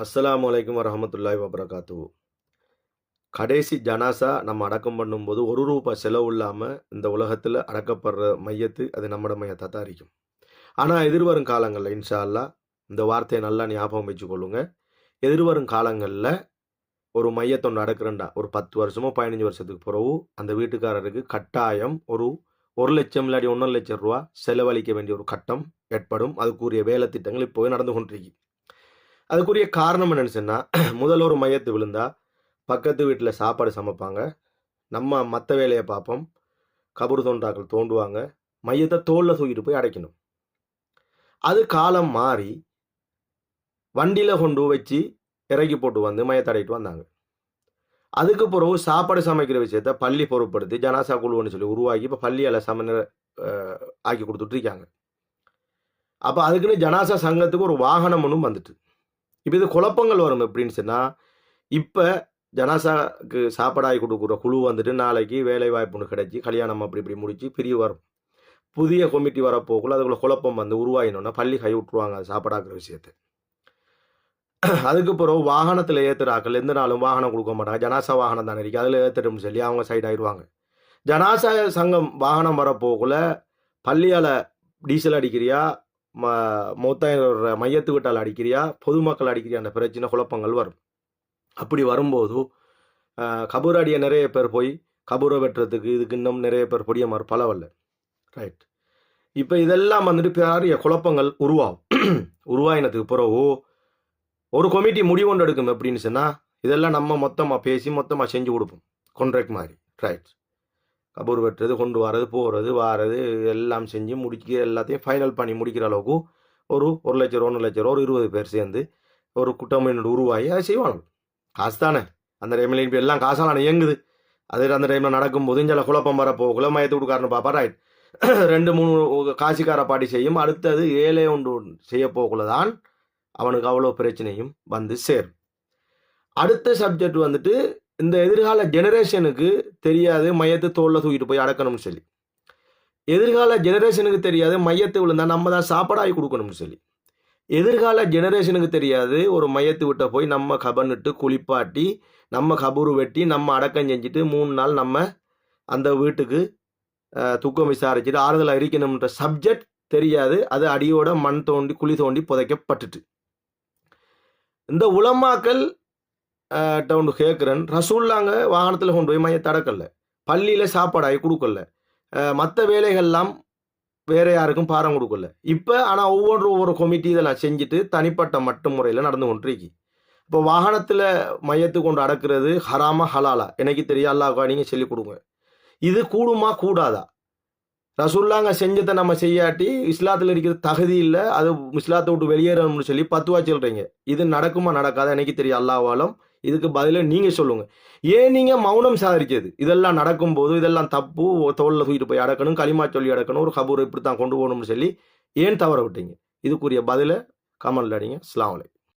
அஸ்ஸலாமு அலைக்கும் வரமத்துல்லாய் வபரகாத்து கடைசி ஜனாசா நம்ம அடக்கம் பண்ணும்போது ஒரு ரூபாய் செலவு இல்லாமல் இந்த உலகத்தில் அடக்கப்படுற மையத்து அது நம்மட மையத்தை தான் இருக்கும். ஆனால் எதிர்வரும் காலங்களில் இன்ஷா அல்லா இந்த வார்த்தையை நல்லா ஞாபகம் வச்சுக்கொள்ளுங்க எதிர்வரும் காலங்களில் ஒரு மையத்தொன்று அடக்குறேன்டா. ஒரு பத்து வருஷமோ பதினஞ்சு வருஷத்துக்கு பிறகு அந்த வீட்டுக்காரருக்கு கட்டாயம் ஒரு ஒரு லட்சம் இல்லாடி ஒன்றரை லட்சம் ரூபா செலவழிக்க வேண்டிய ஒரு கட்டம் ஏற்படும். அதுக்குரிய வேலை திட்டங்கள் இப்போவே நடந்து கொண்டிருக்கு. அதுக்குரிய காரணம் என்னன்னு சொன்னால் முதல்ல ஒரு மையத்து விழுந்தா பக்கத்து வீட்டில் சாப்பாடு சமைப்பாங்க. நம்ம மற்ற வேலையை பார்ப்போம். கபுரு தோண்டாக்கள் தோண்டுவாங்க. மையத்தை தோளில் தூக்கிட்டு போய் அடைக்கணும். அது காலம் மாறி வண்டியில் கொண்டு வச்சு இறக்கி போட்டு வந்து மையத்தை அடைக்கிட்டு வந்தாங்க. அதுக்கு பிறகு சாப்பாடு சமைக்கிற விஷயத்த பள்ளி பொருட்படுத்தி ஜனாசா குழுன்னு சொல்லி உருவாக்கி இப்போ பள்ளியால் சமநிலை ஆக்கி கொடுத்துட்டு இருக்காங்க. அப்போ அதுக்குன்னு ஜனாசா சங்கத்துக்கு ஒரு வாகனம் ஒன்றும் வந்துட்டு. இப்போ இது குழப்பங்கள் வரும் எப்படின்னு சொன்னால் இப்போ ஜனாசாக்கு சாப்பாடாகி கொடுக்குற குழு வந்துட்டு நாளைக்கு வேலை வாய்ப்புன்னு கிடைச்சி கல்யாணம் அப்படி இப்படி முடித்து பிரிவு வரும். புதிய கமிட்டி வரப்போக்குள்ள அதுக்குள்ள குழப்பம் வந்து உருவாகினோன்னா பள்ளி கை விட்டுருவாங்க அது சாப்பாடாக்குற விஷயத்தை. அதுக்கு பிறகு வாகனத்தில் ஏற்றுறாக்கள் எந்த நாளும் வாகனம் கொடுக்க மாட்டாங்க. ஜனாசா வாகனம் தானே இருக்கு. அதில் ஏற்றுறோம்னு சொல்லி அவங்க சைடு ஆயிடுவாங்க. ஜனாசா சங்கம் வாகனம் வரப்போக்குள்ள பள்ளியால் டீசல் அடிக்கிறியா? ம மூத்தாயிர மையத்து அடிக்கிறியா? பொதுமக்கள் அடிக்கிறியா? அந்த பிரச்சனை குழப்பங்கள் வரும். அப்படி வரும்போது அஹ், கபூர் அடிய நிறைய பேர் போய் கபூரை வெட்டுறதுக்கு இதுக்கு இன்னும் நிறைய பேர் பொடிய மாதிரி பலவல்ல. ரைட் இப்போ இதெல்லாம் வந்துட்டு பெரிய குழப்பங்கள் உருவாகும். உருவாயினத்துக்கு பிறகு ஒரு கமிட்டி முடிவு கொண்டு எடுக்கும் எப்படின்னு சொன்னால் இதெல்லாம் நம்ம மொத்தமாக பேசி மொத்தமாக செஞ்சு கொடுப்போம். கான்ட்ராக்ட் மாதிரி. ரைட் கபூர் வெட்டுறது கொண்டு வரது போகிறது வாரது எல்லாம் செஞ்சு முடிக்க எல்லாத்தையும் ஃபைனல் பண்ணி முடிக்கிற அளவுக்கு ஒரு ஒரு லட்சம் ரூபா ஒன்று லட்சம் ரூபா ஒரு இருபது பேர் சேர்ந்து ஒரு குட்டமையினோட உருவாகி அதை செய்வாங்க. காசு தானே அந்த டைமில் இப்போ எல்லாம் காசான இயங்குது. அது அந்த டைமில் நடக்கும்போது சில குழப்பம் வர குலமயத்து மயத்து கொடுக்காரன்னு பாப்பா ரைட் ரெண்டு மூணு காசிக்கார பாட்டி செய்யும். அடுத்தது ஏழை ஒன்று செய்ய போகல தான் அவனுக்கு அவ்வளோ பிரச்சனையும் வந்து சேரும். அடுத்த சப்ஜெக்ட் வந்துட்டு இந்த எதிர்கால ஜெனரேஷனுக்கு தெரியாது மையத்தை தோல்ல தூக்கிட்டு போய் அடக்கணும்னு சொல்லி. எதிர்கால ஜெனரேஷனுக்கு தெரியாது மையத்தை விழுந்தா நம்ம தான் சாப்பாடாகி கொடுக்கணும்னு சொல்லி. எதிர்கால ஜெனரேஷனுக்கு தெரியாது ஒரு மையத்து விட்ட போய் நம்ம கபனிட்டு குளிப்பாட்டி நம்ம கபூர் வெட்டி நம்ம அடக்கம் செஞ்சுட்டு மூணு நாள் நம்ம அந்த வீட்டுக்கு துக்கம் விசாரிச்சுட்டு ஆறுதல் அறிக்கணும்ன்ற சப்ஜெக்ட் தெரியாது அது அடியோட மண் தோண்டி குழி தோண்டி புதைக்கப்பட்டுட்டு. இந்த உலமாக்கள் டவுன் கேட்குறேன் ரசூல்லாங்க வாகனத்தில் கொண்டு போய் மையத்தை அடக்கல பள்ளியில் சாப்பாடாகி கொடுக்கல. மற்ற வேலைகள்லாம் வேற யாருக்கும் பாரம் கொடுக்கல. இப்போ ஆனால் ஒவ்வொரு ஒவ்வொரு கமிட்டி இதெல்லாம் செஞ்சுட்டு தனிப்பட்ட மட்டும் முறையில் நடந்து கொண்டிருக்கி. இப்போ வாகனத்தில் மையத்து கொண்டு அடக்கிறது ஹராமா ஹலாலா. எனக்கு தெரியும். அல்லாஹா நீங்கள் சொல்லிக் கொடுங்க. இது கூடுமா கூடாதா? ரசூல்லாங்க செஞ்சதை நம்ம செய்யாட்டி இஸ்லாத்தில் இருக்கிற தகுதி இல்லை. அது இஸ்லாத்தை விட்டு வெளியேறணும்னு சொல்லி பத்துவா சொல்கிறீங்க இது நடக்குமா நடக்காதா? எனக்கு தெரியும். அல்லாவாலும் இதுக்கு பதில நீங்கள் சொல்லுங்க. ஏன் நீங்கள் மௌனம் சாதிக்கிறது? இதெல்லாம் நடக்கும்போது இதெல்லாம் தப்பு தோளில் தூக்கிட்டு போய் அடக்கணும் களிமா சொல்லி அடக்கணும் ஒரு கபூர் இப்படி தான் கொண்டு போகணும்னு சொல்லி ஏன் தவற விட்டீங்க? இதுக்குரிய பதிலை கமெண்ட்ல அடிங்க. அஸ்ஸலாமு அலைக்கும்.